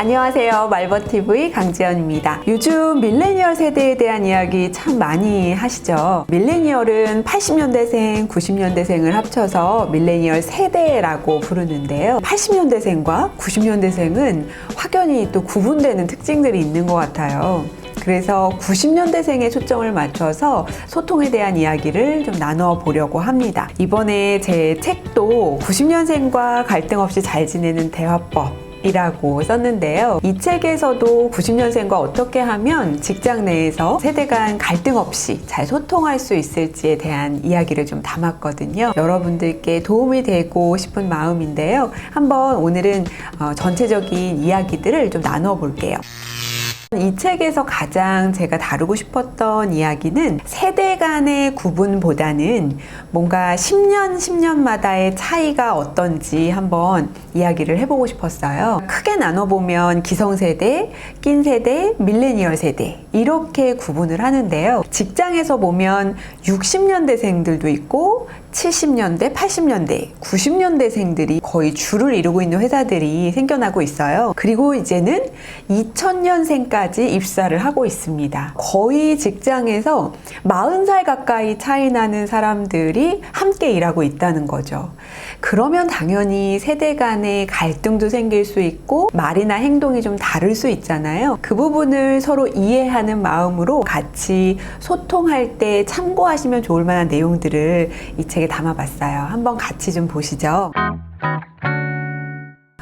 안녕하세요. 말버TV 강지연입니다. 요즘 밀레니얼 세대에 대한 이야기 참 많이 하시죠. 밀레니얼은 80년대생, 90년대생을 합쳐서 밀레니얼 세대라고 부르는데요. 80년대생과 90년대생은 확연히 또 구분되는 특징들이 있는 것 같아요. 그래서 90년대생에 초점을 맞춰서 소통에 대한 이야기를 좀 나누어 보려고 합니다. 이번에 제 책도 90년생과 갈등 없이 잘 지내는 대화법 이라고 썼는데요. 이 책에서도 90년생과 어떻게 하면 직장 내에서 세대 간 갈등 없이 잘 소통할 수 있을지에 대한 이야기를 좀 담았거든요. 여러분들께 도움이 되고 싶은 마음인데요. 한번 오늘은 어, 전체적인 이야기들을 좀 나눠 볼게요. 이 책에서 가장 제가 다루고 싶었던 이야기는 세대 간의 구분보다는 뭔가 10년, 10년마다의 차이가 어떤지 한번 이야기를 해보고 싶었어요. 크게 나눠보면 기성세대, 낀세대, 밀레니얼 세대 이렇게 구분을 하는데요. 직장에서 보면 60년대생들도 있고 70년대, 80년대, 90년대 생들이 거의 줄을 이루고 있는 회사들이 생겨나고 있어요. 그리고 이제는 2000년생까지 입사를 하고 있습니다. 거의 직장에서 40살 가까이 차이 나는 사람들이 함께 일하고 있다는 거죠. 그러면 당연히 세대 간의 갈등도 생길 수 있고 말이나 행동이 좀 다를 수 있잖아요. 그 부분을 서로 이해하는 마음으로 같이 소통할 때 참고하시면 좋을 만한 내용들을 이책 에 담아봤어요. 한번 같이 좀 보시죠.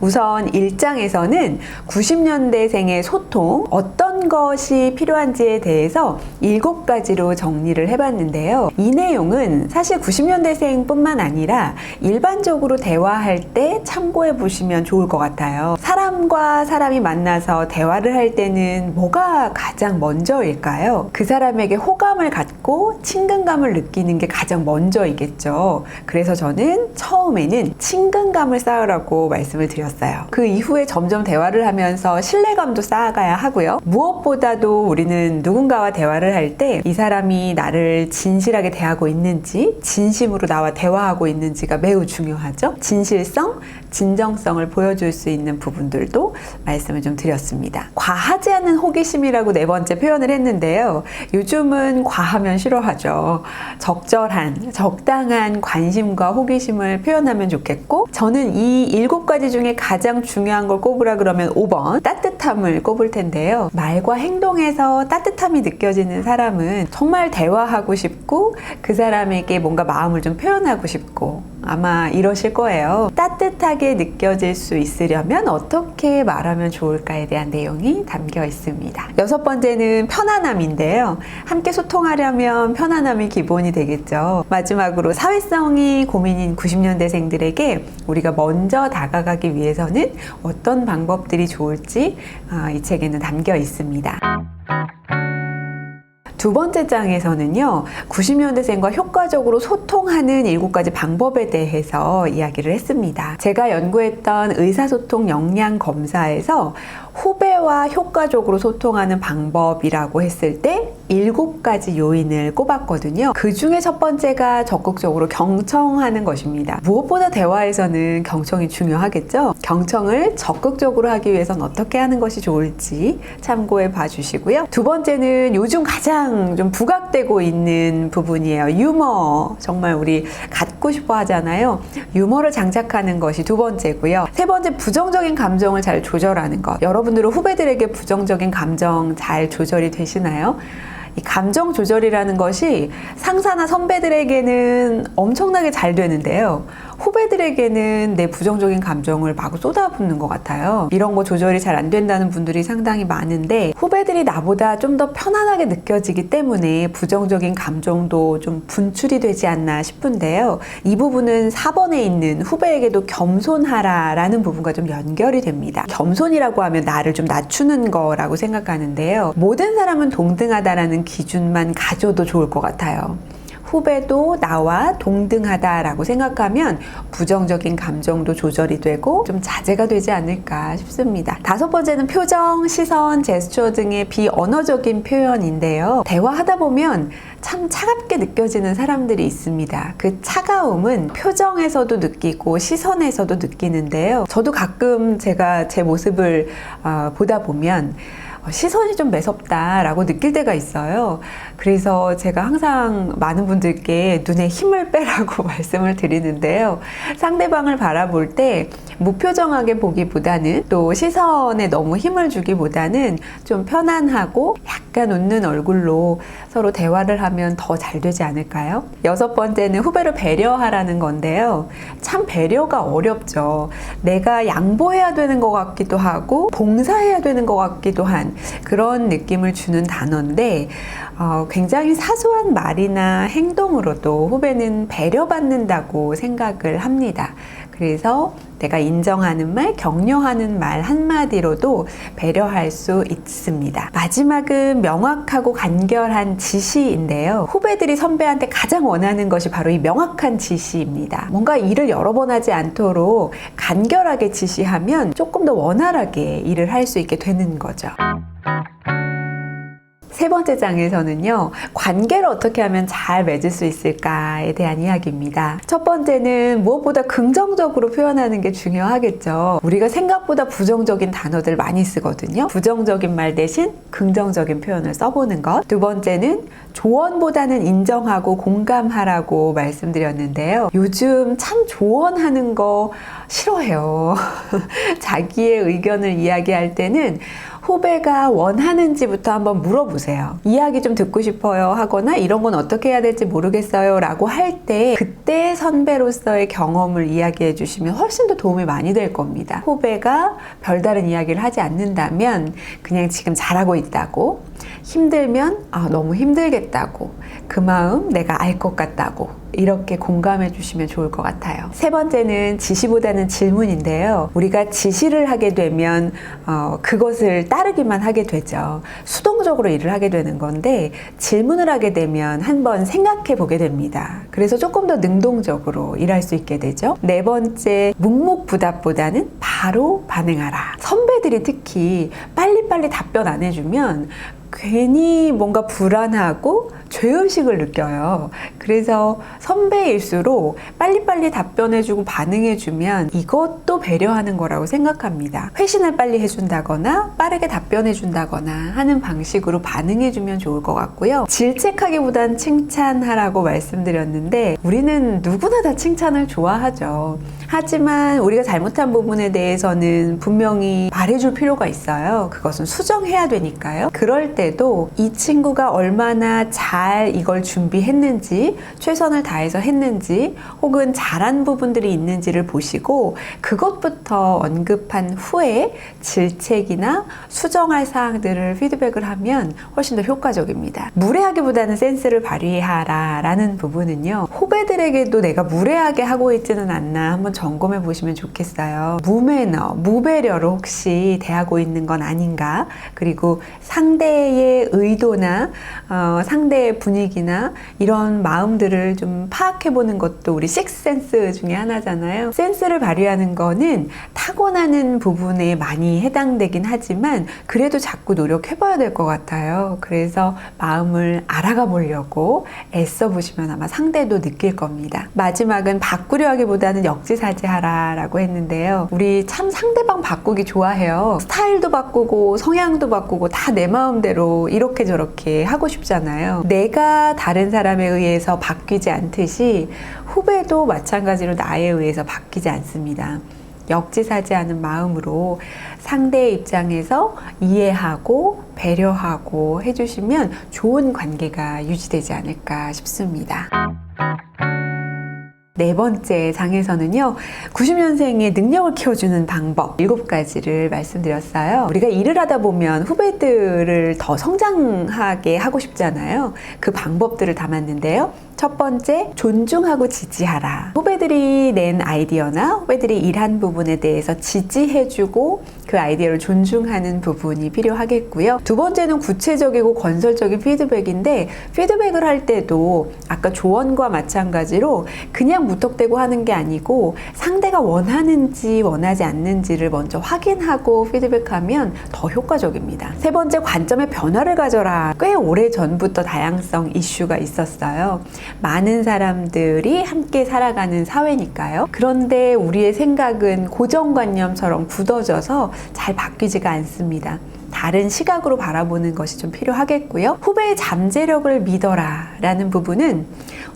우선 1장에서는 90년대생의 소통, 어떤 것이 필요한지에 대해서 7가지로 정리를 해봤는데요. 이 내용은 사실 90년대생 뿐만 아니라 일반적으로 대화할 때 참고해 보시면 좋을 것 같아요. 사람과 사람이 만나서 대화를 할 때는 뭐가 가장 먼저일까요? 그 사람에게 호감을 갖고 친근감을 느끼는 게 가장 먼저이겠죠. 그래서 저는 처음에는 친근감을 쌓으라고 말씀을 드렸어요. 그 이후에 점점 대화를 하면서 신뢰감도 쌓아가야 하고요. 무엇 보다도 우리는 누군가와 대화를 할 때 이 사람이 나를 진실하게 대하고 있는지, 진심으로 나와 대화하고 있는지가 매우 중요하죠. 진실성, 진정성을 보여줄 수 있는 부분들도 말씀을 좀 드렸습니다. 과하지 않은 호기심이라고 네 번째 표현을 했는데요. 요즘은 과하면 싫어하죠. 적절한, 적당한 관심과 호기심을 표현하면 좋겠고, 저는 이 일곱 가지 중에 가장 중요한 걸 꼽으라 그러면 5번, 따뜻함을 꼽을 텐데요. 말과 행동에서 따뜻함이 느껴지는 사람은 정말 대화하고 싶고, 그 사람에게 뭔가 마음을 좀 표현하고 싶고, 아마 이러실 거예요. 따뜻하게 느껴질 수 있으려면 어떻게 말하면 좋을까에 대한 내용이 담겨 있습니다. 여섯 번째는 편안함인데요. 함께 소통하려면 편안함이 기본이 되겠죠. 마지막으로 사회성이 고민인 90년대생들에게 우리가 먼저 다가가기 위해서는 어떤 방법들이 좋을지 아, 이 책에는 담겨 있습니다. 두 번째 장에서는요, 90년대생과 효과적으로 소통하는 일곱 가지 방법에 대해서 이야기를 했습니다. 제가 연구했던 의사소통 역량 검사에서 후배와 효과적으로 소통하는 방법이라고 했을 때 일곱 가지 요인을 꼽았거든요. 그 중에 첫 번째가 적극적으로 경청하는 것입니다. 무엇보다 대화에서는 경청이 중요하겠죠? 경청을 적극적으로 하기 위해선 어떻게 하는 것이 좋을지 참고해 봐 주시고요. 두 번째는 요즘 가장 좀 부각되고 있는 부분이에요. 유머. 정말 우리 갖고 싶어 하잖아요. 유머를 장착하는 것이 두 번째고요. 세 번째, 부정적인 감정을 잘 조절하는 것. 여러분들은 후배들에게 부정적인 감정 잘 조절이 되시나요? 이 감정 조절이라는 것이 상사나 선배들에게는 엄청나게 잘 되는데요. 후배들에게는 내 부정적인 감정을 마구 쏟아붓는 것 같아요. 이런 거 조절이 잘 안 된다는 분들이 상당히 많은데 후배들이 나보다 좀 더 편안하게 느껴지기 때문에 부정적인 감정도 좀 분출이 되지 않나 싶은데요. 이 부분은 4번에 있는 후배에게도 겸손하라라는 부분과 좀 연결이 됩니다. 겸손이라고 하면 나를 좀 낮추는 거라고 생각하는데요. 모든 사람은 동등하다라는 기준만 가져도 좋을 것 같아요. 후배도 나와 동등하다라고 생각하면 부정적인 감정도 조절이 되고 좀 자제가 되지 않을까 싶습니다. 다섯 번째는 표정, 시선, 제스처 등의 비언어적인 표현인데요. 대화하다 보면 참 차갑게 느껴지는 사람들이 있습니다. 그 차가움은 표정에서도 느끼고 시선에서도 느끼는데요. 저도 가끔 제가 제 모습을 어, 보다 보면 어, 시선이 좀 매섭다라고 느낄 때가 있어요. 그래서 제가 항상 많은 분들께 눈에 힘을 빼라고 말씀을 드리는데요. 상대방을 바라볼 때 무표정하게 보기보다는 또 시선에 너무 힘을 주기보다는 좀 편안하고 약간 웃는 얼굴로 서로 대화를 하면 더 잘 되지 않을까요? 여섯 번째는 후배를 배려하라는 건데요. 참 배려가 어렵죠. 내가 양보해야 되는 것 같기도 하고 봉사해야 되는 것 같기도 한 그런 느낌을 주는 단어인데 어, 굉장히 사소한 말이나 행동으로도 후배는 배려받는다고 생각을 합니다. 그래서 내가 인정하는 말, 격려하는 말 한마디로도 배려할 수 있습니다. 마지막은 명확하고 간결한 지시인데요. 후배들이 선배한테 가장 원하는 것이 바로 이 명확한 지시입니다. 뭔가 일을 여러 번 하지 않도록 간결하게 지시하면 조금 더 원활하게 일을 할 수 있게 되는 거죠. 세 번째 장에서는요, 관계를 어떻게 하면 잘 맺을 수 있을까에 대한 이야기입니다. 첫 번째는 무엇보다 긍정적으로 표현하는 게 중요하겠죠. 우리가 생각보다 부정적인 단어들 많이 쓰거든요. 부정적인 말 대신 긍정적인 표현을 써보는 것. 두 번째는 조언보다는 인정하고 공감하라고 말씀드렸는데요. 요즘 참 조언하는 거 싫어해요. 자기의 의견을 이야기할 때는 후배가 원하는지부터 한번 물어보세요. 이야기 좀 듣고 싶어요 하거나 이런 건 어떻게 해야 될지 모르겠어요 라고 할 때 그때 선배로서의 경험을 이야기해 주시면 훨씬 더 도움이 많이 될 겁니다. 후배가 별다른 이야기를 하지 않는다면 그냥 지금 잘하고 있다고 힘들면 아, 너무 힘들겠다고 그 마음 내가 알 것 같다고 이렇게 공감해 주시면 좋을 것 같아요. 세 번째는 지시보다는 질문인데요. 우리가 지시를 하게 되면 어, 그것을 따르기만 하게 되죠. 수동적으로 일을 하게 되는 건데 질문을 하게 되면 한번 생각해 보게 됩니다. 그래서 조금 더 능동적으로 일할 수 있게 되죠. 네 번째 묵묵부답보다는 바로 반응하라. 선배들이 특히 빨리빨리 답변 안 해주면 괜히 뭔가 불안하고 죄의식을 느껴요. 그래서 선배일수록 빨리빨리 답변해주고 반응해주면 이것도 배려하는 거라고 생각합니다. 회신을 빨리 해준다거나 빠르게 답변해준다거나 하는 방식으로 반응해주면 좋을 것 같고요. 질책하기보단 칭찬하라고 말씀드렸는데 우리는 누구나 다 칭찬을 좋아하죠. 하지만 우리가 잘못한 부분에 대해서는 분명히 말해줄 필요가 있어요. 그것은 수정해야 되니까요. 그럴 때도 이 친구가 얼마나 잘 이걸 준비했는지, 최선을 다해서 했는지, 혹은 잘한 부분들이 있는지를 보시고 그것부터 언급한 후에 질책이나 수정할 사항들을 피드백을 하면 훨씬 더 효과적입니다. 무례하기보다는 센스를 발휘하라 라는 부분은요. 후배들에게도 내가 무례하게 하고 있지는 않나 한번 점검해 보시면 좋겠어요. 무매너, 무배려로 혹시 대하고 있는 건 아닌가? 그리고 상대의 의도나 어, 상대의 분위기나 이런 마음들을 좀 파악해 보는 것도 우리 식센스 중에 하나잖아요. 센스를 발휘하는 거는 타고나는 부분에 많이 해당되긴 하지만 그래도 자꾸 노력해 봐야 될 것 같아요. 그래서 마음을 알아가 보려고 애써 보시면 아마 상대도 느낄 겁니다. 마지막은 바꾸려 하기보다는 역지사지하라 라고 했는데요. 우리 참 상대방 바꾸기 좋아해요. 스타일도 바꾸고 성향도 바꾸고 다 내 마음대로 이렇게 저렇게 하고 싶잖아요. 내가 다른 사람에 의해서 바뀌지 않듯이 후배도 마찬가지로 나에 의해서 바뀌지 않습니다. 역지사지하는 마음으로 상대의 입장에서 이해하고 배려하고 해주시면 좋은 관계가 유지되지 않을까 싶습니다. 네 번째 장에서는요, 90년생의 능력을 키워주는 방법 7가지를 말씀드렸어요. 우리가 일을 하다 보면 후배들을 더 성장하게 하고 싶잖아요. 그 방법들을 담았는데요. 첫 번째, 존중하고 지지하라. 후배들이 낸 아이디어나 후배들이 일한 부분에 대해서 지지해주고 그 아이디어를 존중하는 부분이 필요하겠고요. 두 번째는 구체적이고 건설적인 피드백인데 피드백을 할 때도 아까 조언과 마찬가지로 그냥 무턱대고 하는 게 아니고 상대가 원하는지 원하지 않는지를 먼저 확인하고 피드백하면 더 효과적입니다. 세 번째 관점의 변화를 가져라. 꽤 오래 전부터 다양성 이슈가 있었어요. 많은 사람들이 함께 살아가는 사회니까요. 그런데 우리의 생각은 고정관념처럼 굳어져서 잘 바뀌지가 않습니다. 다른 시각으로 바라보는 것이 좀 필요하겠고요. 후배의 잠재력을 믿어라 라는 부분은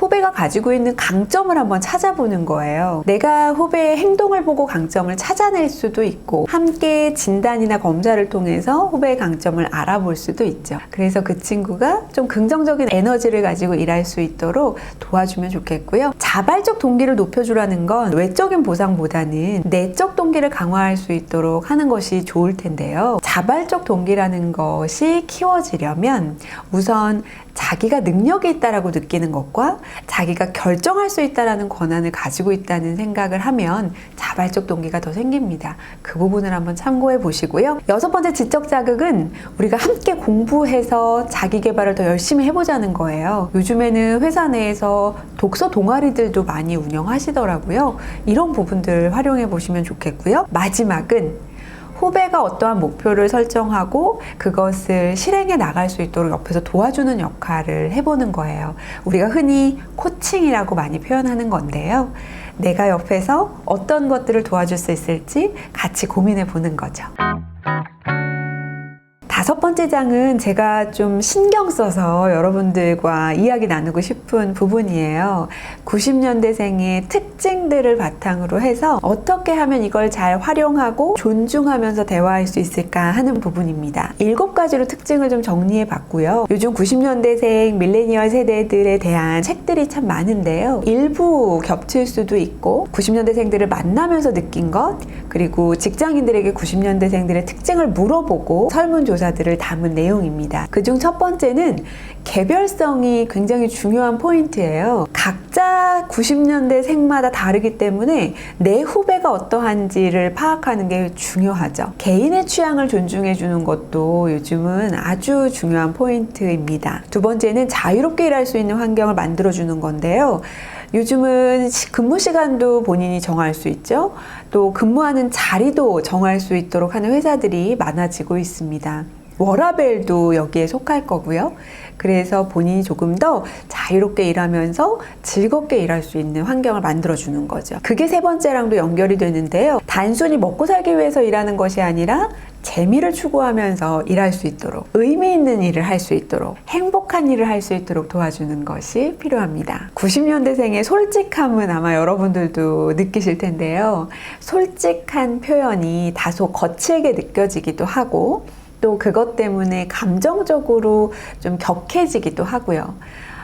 후배가 가지고 있는 강점을 한번 찾아보는 거예요. 내가 후배의 행동을 보고 강점을 찾아낼 수도 있고, 함께 진단이나 검사를 통해서 후배의 강점을 알아볼 수도 있죠. 그래서 그 친구가 좀 긍정적인 에너지를 가지고 일할 수 있도록 도와주면 좋겠고요. 자발적 동기를 높여주라는 건 외적인 보상보다는 내적 동기를 강화할 수 있도록 하는 것이 좋을 텐데요. 자발적 동기라는 것이 키워지려면 우선 자기가 능력이 있다라고 느끼는 것과 자기가 결정할 수 있다라는 권한을 가지고 있다는 생각을 하면 자발적 동기가 더 생깁니다. 그 부분을 한번 참고해 보시고요. 여섯 번째 지적 자극은 우리가 함께 공부해서 자기 개발을 더 열심히 해보자는 거예요. 요즘에는 회사 내에서 독서 동아리들도 많이 운영하시더라고요. 이런 부분들 활용해 보시면 좋겠고요. 마지막은 후배가 어떠한 목표를 설정하고 그것을 실행해 나갈 수 있도록 옆에서 도와주는 역할을 해보는 거예요. 우리가 흔히 코칭이라고 많이 표현하는 건데요. 내가 옆에서 어떤 것들을 도와줄 수 있을지 같이 고민해 보는 거죠. 다섯 번째 장은 제가 좀 신경 써서 여러분들과 이야기 나누고 싶은 부분이에요. 90년대생의 특징들을 바탕으로 해서 어떻게 하면 이걸 잘 활용하고 존중하면서 대화할 수 있을까 하는 부분입니다. 일곱 가지로 특징을 좀 정리해 봤고요. 요즘 90년대생 밀레니얼 세대들에 대한 책들이 참 많은데요. 일부 겹칠 수도 있고 90년대생들을 만나면서 느낀 것 그리고 직장인들에게 90년대생들의 특징을 물어보고 설문조사 들을 담은 내용입니다. 그중 첫 번째는 개별성이 굉장히 중요한 포인트예요. 각자 90년대 생마다 다르기 때문에 내 후배가 어떠한지를 파악하는 게 중요하죠. 개인의 취향을 존중해 주는 것도 요즘은 아주 중요한 포인트입니다. 두 번째는 자유롭게 일할 수 있는 환경을 만들어 주는 건데요. 요즘은 시- 근무 시간도 본인이 정할 수 있죠. 또 근무하는 자리도 정할 수 있도록 하는 회사들이 많아지고 있습니다. 워라벨도 여기에 속할 거고요. 그래서 본인이 조금 더 자유롭게 일하면서 즐겁게 일할 수 있는 환경을 만들어주는 거죠. 그게 세 번째랑도 연결이 되는데요. 단순히 먹고 살기 위해서 일하는 것이 아니라 재미를 추구하면서 일할 수 있도록 의미 있는 일을 할 수 있도록 행복한 일을 할 수 있도록 도와주는 것이 필요합니다. 90년대생의 솔직함은 아마 여러분들도 느끼실 텐데요. 솔직한 표현이 다소 거칠게 느껴지기도 하고 또 그것 때문에 감정적으로 좀 격해지기도 하고요.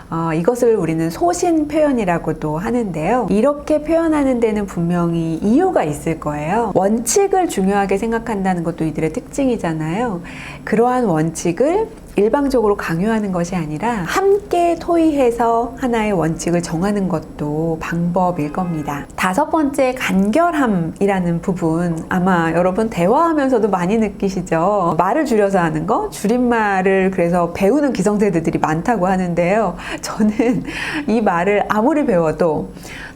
어, 이것을 우리는 소신 표현이라고도 하는데요. 이렇게 표현하는 데는 분명히 이유가 있을 거예요. 원칙을 중요하게 생각한다는 것도 이들의 특징이잖아요. 그러한 원칙을 일방적으로 강요하는 것이 아니라 함께 토의해서 하나의 원칙을 정하는 것도 방법일 겁니다. 다섯 번째, 간결함이라는 부분. 아마 여러분 대화하면서도 많이 느끼시죠? 말을 줄여서 하는 거? 줄임말을 그래서 배우는 기성세대들이 많다고 하는데요. 저는 이 말을 아무리 배워도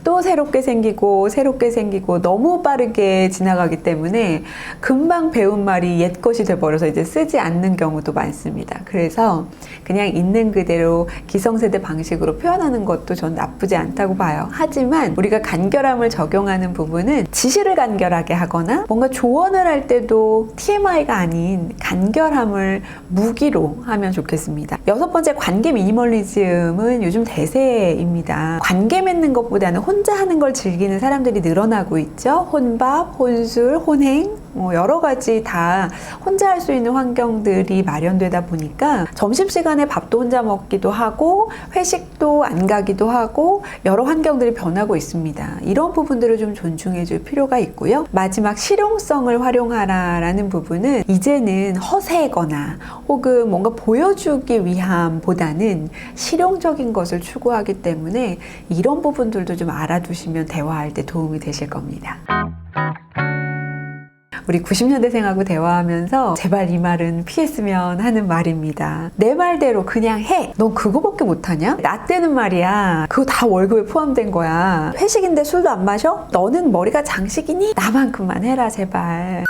또 새롭게 생기고 새롭게 생기고 너무 빠르게 지나가기 때문에 금방 배운 말이 옛 것이 돼버려서 이제 쓰지 않는 경우도 많습니다. 그래서 그냥 있는 그대로 기성세대 방식으로 표현하는 것도 전 나쁘지 않다고 봐요. 하지만 우리가 간결함을 적용하는 부분은 지시를 간결하게 하거나 뭔가 조언을 할 때도 TMI가 아닌 간결함을 무기로 하면 좋겠습니다. 여섯 번째 관계 미니멀리즘은 요즘 대세입니다. 관계 맺는 것보다는 혼자 하는 걸 즐기는 사람들이 늘어나고 있죠. 혼밥, 혼술, 혼행, 뭐 여러 가지 다 혼자 할 수 있는 환경들이 마련되다 보니까 점심시간에 밥도 혼자 먹기도 하고 회식도 안 가기도 하고 여러 환경들이 변하고 있습니다. 이런 부분들을 좀 존중해 줄 필요가 있고요. 마지막 실용성을 활용하라라는 부분은 이제는 허세거나 혹은 뭔가 보여주기 위함보다는 실용적인 것을 추구하기 때문에 이런 부분들도 좀 알아두시면 대화할 때 도움이 되실 겁니다. 우리 90년대생하고 대화하면서 제발 이 말은 피했으면 하는 말입니다. 내 말대로 그냥 해. 넌 그거밖에 못하냐? 나 때는 말이야. 그거 다 월급에 포함된 거야. 회식인데 술도 안 마셔? 너는 머리가 장식이니? 나만큼만 해라 제발.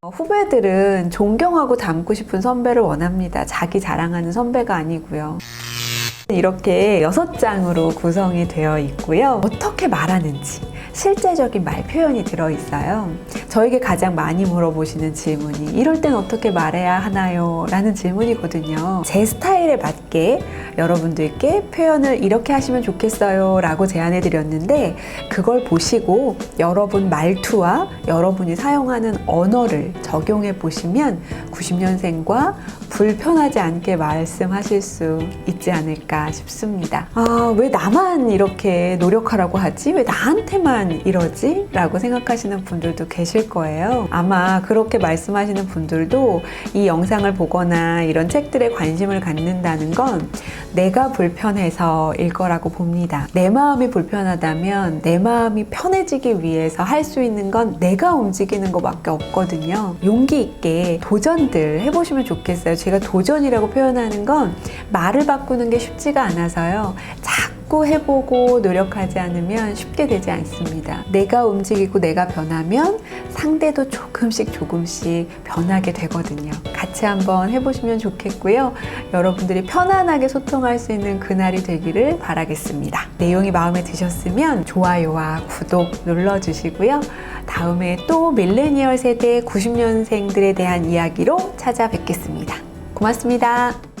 어, 후배들은 존경하고 닮고 싶은 선배를 원합니다. 자기 자랑하는 선배가 아니고요. 이렇게 여섯 장으로 구성이 되어 있고요. 어떻게 말하는지 실제적인 말 표현이 들어 있어요. 저에게 가장 많이 물어보시는 질문이 이럴 땐 어떻게 말해야 하나요? 라는 질문이거든요. 제 스타일에 맞게 여러분들께 표현을 이렇게 하시면 좋겠어요. 라고 제안해 드렸는데 그걸 보시고 여러분 말투와 여러분이 사용하는 언어를 적용해 보시면 90년생과 불편하지 않게 말씀하실 수 있지 않을까 싶습니다. 아, 왜 나만 이렇게 노력하라고 하지? 왜 나한테만 이러지? 라고 생각하시는 분들도 계실 거예요. 아마 그렇게 말씀하시는 분들도 이 영상을 보거나 이런 책들에 관심을 갖는다는 건 내가 불편해서일 거라고 봅니다. 내 마음이 불편하다면 내 마음이 편해지기 위해서 할 수 있는 건 내가 움직이는 것밖에 없거든요. 용기 있게 도전들 해보시면 좋겠어요. 제가 도전이라고 표현하는 건 말을 바꾸는 게 쉽지가 않아서요. 자꾸 해보고 노력하지 않으면 쉽게 되지 않습니다. 내가 움직이고 내가 변하면 상대도 조금씩 조금씩 변하게 되거든요. 같이 한번 해보시면 좋겠고요. 여러분들이 편안하게 소통할 수 있는 그날이 되기를 바라겠습니다. 내용이 마음에 드셨으면 좋아요와 구독 눌러주시고요. 다음에 또 밀레니얼 세대 90년생들에 대한 이야기로 찾아뵙겠습니다. 고맙습니다.